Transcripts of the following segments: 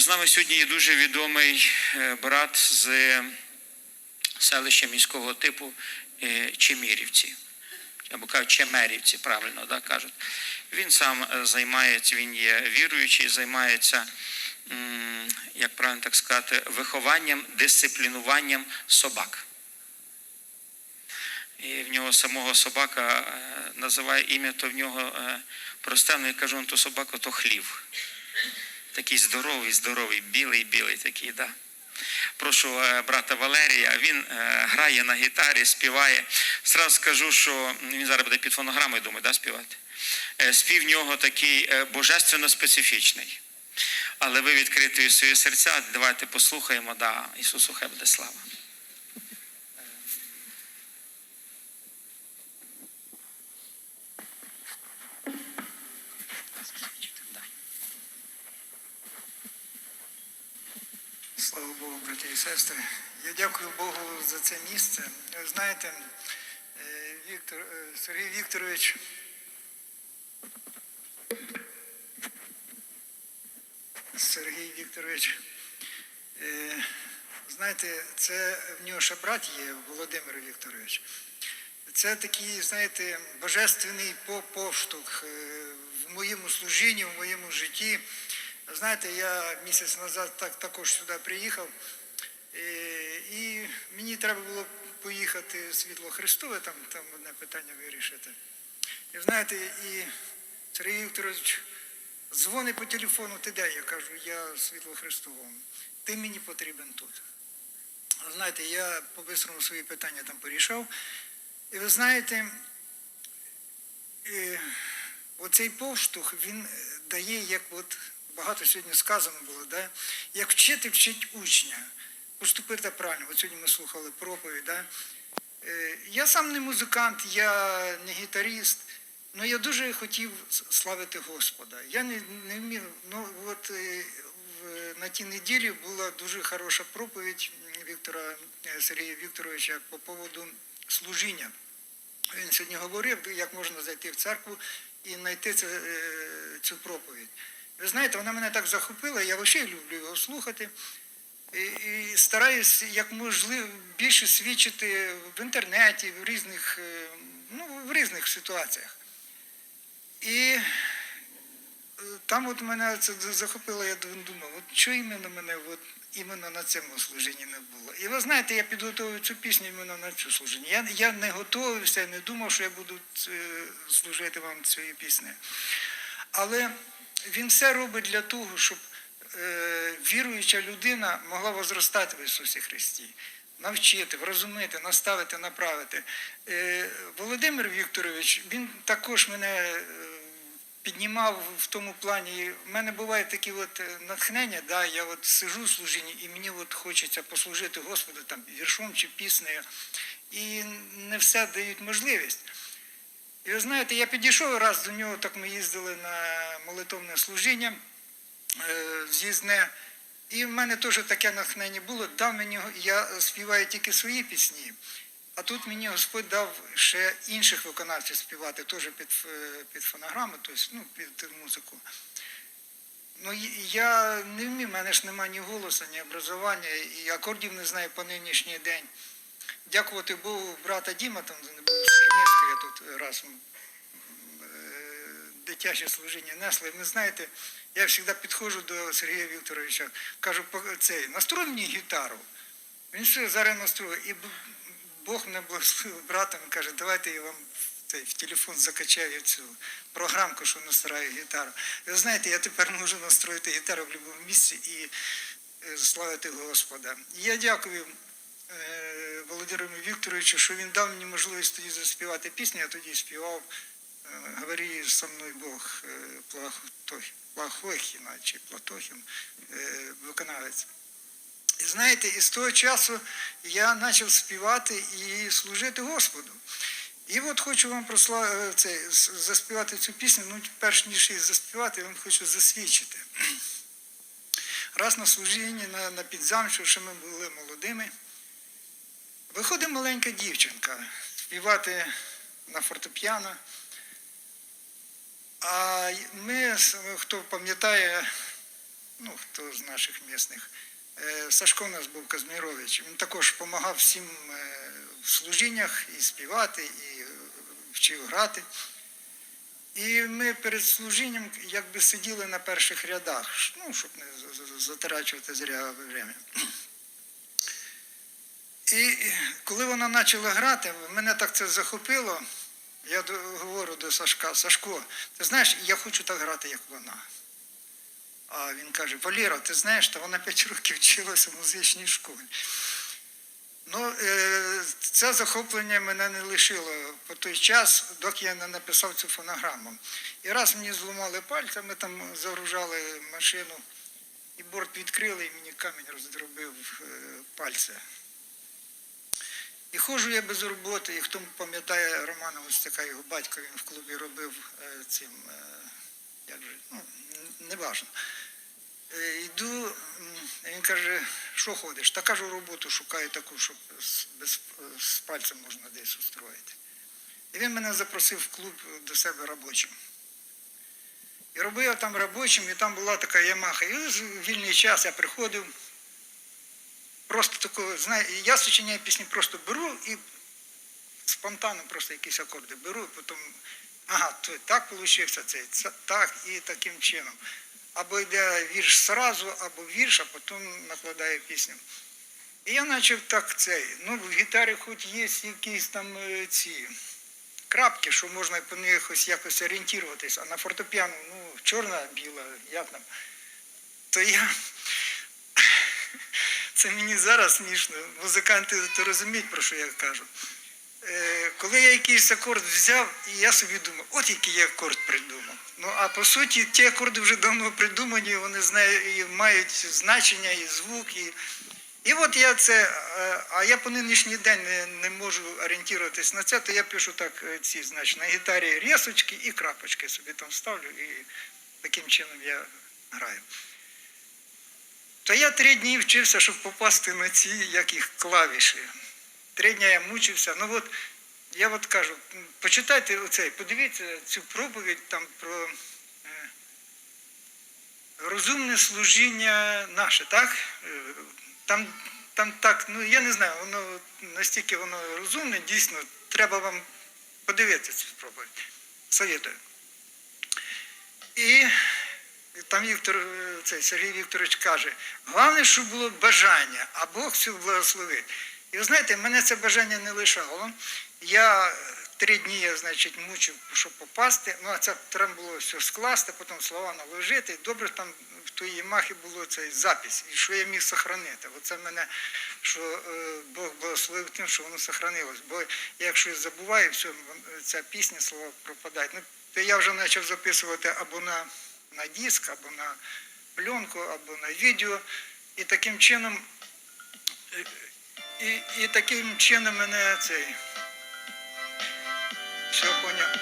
З нами сьогодні є дуже відомий е, брат з селища міського типу е, Чемірівці. Або кажуть Чемерівці, правильно да, кажуть. Він сам е, займається, він є віруючий, займається, як правильно так сказати, вихованням, дисциплінуванням собак. І в нього самого собака е, називає ім'я, то в нього е, просте, ну я кажу, ну, то собака то хлів. Такий здоровий, здоровий, білий, білий такий, да. Прошу е, брата Валерія, він е, грає на гітарі, співає. Сразу скажу, що він зараз буде під фонограмою, думаю, да, співати. Е, Спів в нього такий божественно специфічний. Але ви відкрите свої серця, давайте послухаємо, да, Ісусу хай буде слава. Слава Богу, брати і сестри. Я дякую Богу за це місце. Знаєте, е, Віктор, е, Сергій Вікторович. Сергій Вікторович, е, знаєте, це в нього ще брат є, Володимир Вікторович. Це такий, знаєте, божественний по- поштовх в моєму служінні, в моєму житті. Знаєте, я місяць назад так, також сюди приїхав, і мені треба було поїхати в світло Христове, там, там одне питання вирішити. І знаєте, і Сергій Вікторович дзвонить по телефону, ти де? Я кажу, я світло Христовому. Ти мені потрібен тут. Знаєте, я по-бистрому свої питання там порішав. І ви знаєте, е, оцей поштовх він дає, як от багато сьогодні сказано було, да? як вчити вчить учня. Поступити правильно. От сьогодні ми слухали проповідь. Да? Е, Я сам не музикант, я не гітаріст, але я дуже хотів славити Господа. Я не, не вмів. Ну, от, е, на тій неділі була дуже хороша проповідь Віктора е, Сергія Вікторовича по поводу служіння. Він сьогодні говорив, як можна зайти в церкву і знайти цю проповідь. Ви знаєте, вона мене так захопила, я взагалі люблю його слухати. І, і стараюсь як можливо більше свідчити в інтернеті, в різних, е, ну, в різних ситуаціях. І е, там от мене це захопило, я думав, от що іменно мене от, іменно на цьому служінні не було. І ви знаєте, я підготовив цю пісню іменно на цю служіння. Я, я не готувався, не думав, що я буду е, служити вам цією піснею. Але він все робить для того, щоб е, віруюча людина могла возростати в Ісусі Христі, навчити, врозумити, наставити, направити. Е, Володимир Вікторович, він також мене е, піднімав в тому плані. У мене бувають такі от натхнення, да, я от сижу в служінні, і мені от хочеться послужити Господу там віршом чи піснею. І не все дають можливість. І ви знаєте, я підійшов раз до нього, так ми їздили на молитовне служіння е, з'їзне. І в мене теж таке натхнення було. Дав мені, я співаю тільки свої пісні, а тут мені Господь дав ще інших виконавців співати, теж під, е, під фонограму, тобто, ну, під музику. Ну, я не вмію, в мене ж немає ні голосу, ні образування, і акордів не знаю по нинішній день. Дякувати Богу, брата Діма, там не було я тут раз е, дитяче служіння несли. Ви знаєте, я завжди підходжу до Сергія Вікторовича, кажу, «По- цей, настрой мені гітару. Він все зараз настроїв. І Бог мене благословив братом і каже, давайте я вам цей, в телефон закачаю цю програмку, що настраю гітару. Ви знаєте, я тепер можу настроїти гітару в будь-якому місці і е, славити Господа. Я дякую Володимиру Вікторовичу, що він дав мені можливість тоді заспівати пісню, я тоді співав е, «Говори со мною Бог» е, Плахохіна чи Платохін, е, виконавець. І знаєте, і з того часу я почав співати і служити Господу. І от хочу вам е, заспівати цю пісню, ну, перш ніж її заспівати, я вам хочу засвідчити. Раз на служінні на, на підзамчу, що ми були молодими, виходить маленька дівчинка співати на фортепіано. А ми, хто пам'ятає ну, хто з наших місних. Е, Сашко у нас був Казмірович. Він також допомагав всім е, в служіннях і співати, і е, вчив грати. І ми перед служінням якби сиділи на перших рядах, ну, щоб не затрачувати зря время. І коли вона почала грати, мене так це захопило. Я говорю до Сашка, Сашко, ти знаєш, я хочу так грати, як вона. А він каже, Валера, ти знаєш, та вона 5 років вчилася в музичній школі. Ну, е, це захоплення мене не лишило по той час, доки я не написав цю фонограму. І раз мені зламали пальця, ми там загружали машину, і борт відкрили, і мені камінь роздробив е, пальця. І ходжу я без роботи, і хто пам'ятає Романа така його батько, він в клубі робив е, цим, е, як же, ну, неважно. Е, Йду, він каже, що ходиш? Та кажу, роботу шукаю таку, щоб без, з пальцем можна десь устроїти. І він мене запросив в клуб до себе робочим. І робив там робочим, і там була така Ямаха. І в вільний час я приходив. Просто тако, знає, я сочиняю пісні, просто беру і спонтанно просто якісь акорди беру, потім, ага, то так вийшло, це, це так і таким чином. Або йде вірш сразу, або вірш, а потім накладаю пісню. І я почав так цей. Ну, в гітарі хоч є якісь там е, ці крапки, що можна по них ось якось орієнтуватись, а на фортепіано, ну, чорна, біла, як там. То я. Це мені зараз смішно. Музиканти то розуміють, про що я кажу. Е, коли я якийсь акорд взяв, і я собі думав, от який я акорд придумав. Ну а по суті, ті акорди вже давно придумані, вони знають, і мають значення, і звук, і. І от я це, е, а я по нинішній день не, не можу орієнтуватись на це, то я пишу так е, ці, значить, на гітарі рісочки і крапочки собі там ставлю, і таким чином я граю. То я три дні вчився, щоб попасти на ці, як їх клавіші. Три дні я мучився. Ну от я от кажу, почитайте оцей, подивіться цю проповідь там про е, розумне служіння наше, так? Е, Там, там так, ну я не знаю, воно настільки воно розумне, дійсно, треба вам подивитися цю проповідь. Совєтую. І там Віктор, е, цей Сергій Вікторович каже, головне, щоб було бажання, а Бог все благословить. І ви знаєте, мене це бажання не лишало. Я е, три дні, я, значить, мучив, щоб попасти. Ну, а це треба було все скласти, потім слова наложити. Добре, там в тій Ємахі було цей запис, і що я міг сохранити. Оце мене, що е, Бог благословив тим, що воно сохранилось. Бо я забуваю, все, ця пісня, слова пропадають. Ну, то я вже почав записувати або на, на диск, або на пленку, або на відео. І таким чином, і, і таким чином мене цей. Все поняв.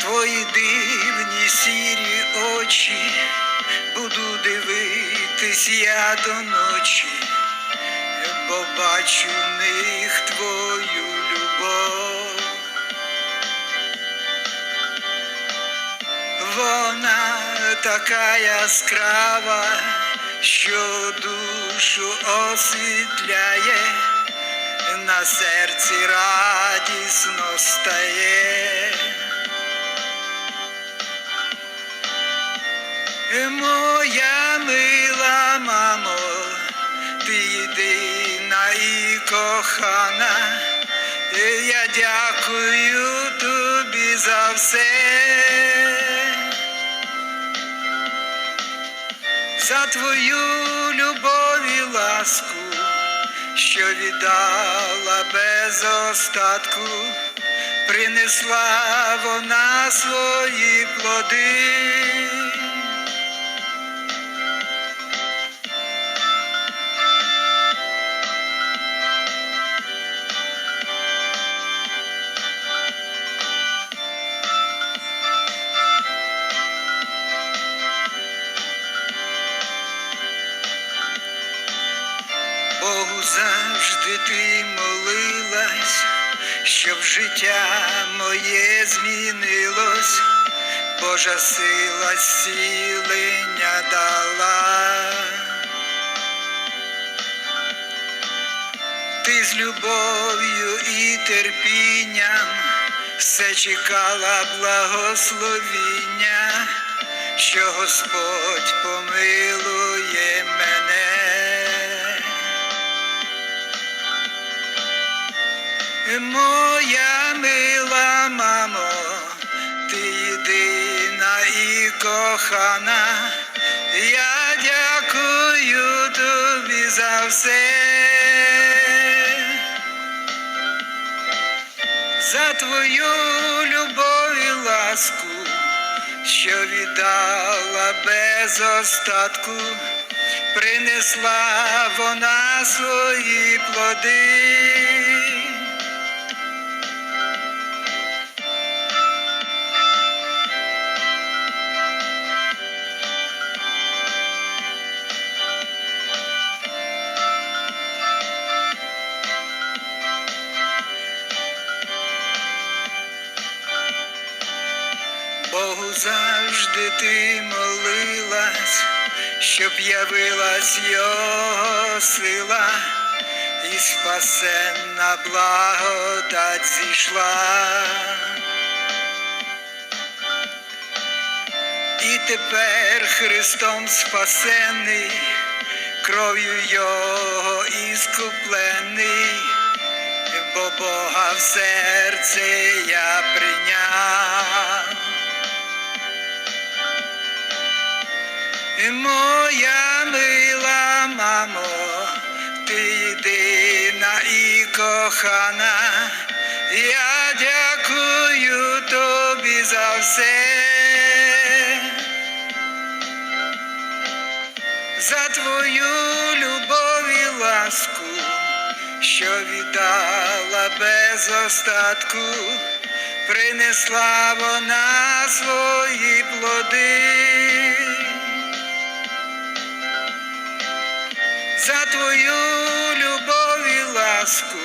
Твої дивні сірі очі, буду дивитись я до ночі, бо бачу в них твою любов. Вона така яскрава, що душу освітляє, на серці радісно стає. Моя мила мамо, ти єдина і кохана, я дякую тобі за все. За твою любов і ласку, що віддала без остатку, принесла вона свої плоди. Завжди ти молилась, щоб життя моє змінилось, Божа сила зцілення дала. Ти з любов'ю і терпінням все чекала благословіння, що Господь помилує мене. Моя мила мамо, ти єдина і кохана, я дякую тобі за все. За твою любов і ласку, що віддала без остатку, принесла вона свої плоди. Щоб явилась його сила, і спасенна благодать зійшла. І тепер Христом спасений, кров'ю Його іскуплений, бо Бога в серце я прийняв. Моя мила мамо, ти єдина і кохана, я дякую тобі за все. За твою любов і ласку, що віддала без остатку, принесла вона свої плоди. Твою любов і ласку,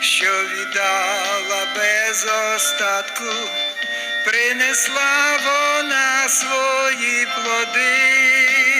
що віддала без остатку, принесла вона свої плоди.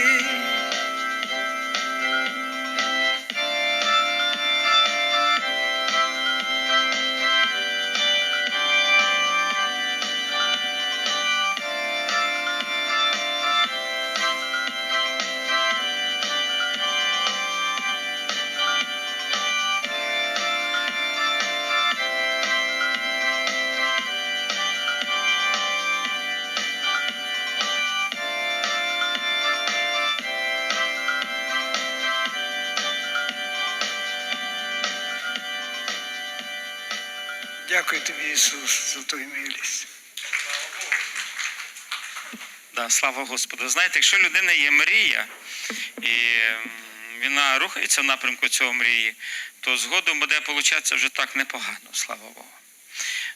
Дякую тобі, Ісус, за твою милість. Да, слава Господу. Знаєте, якщо людина є мрія, і вона рухається в напрямку цього мрії, то згодом буде получатися вже так непогано, слава Богу.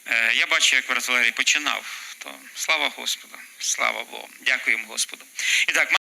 Е, Я бачу, як Валерій починав, то слава Господу, слава Богу. Дякуємо Господу. І так,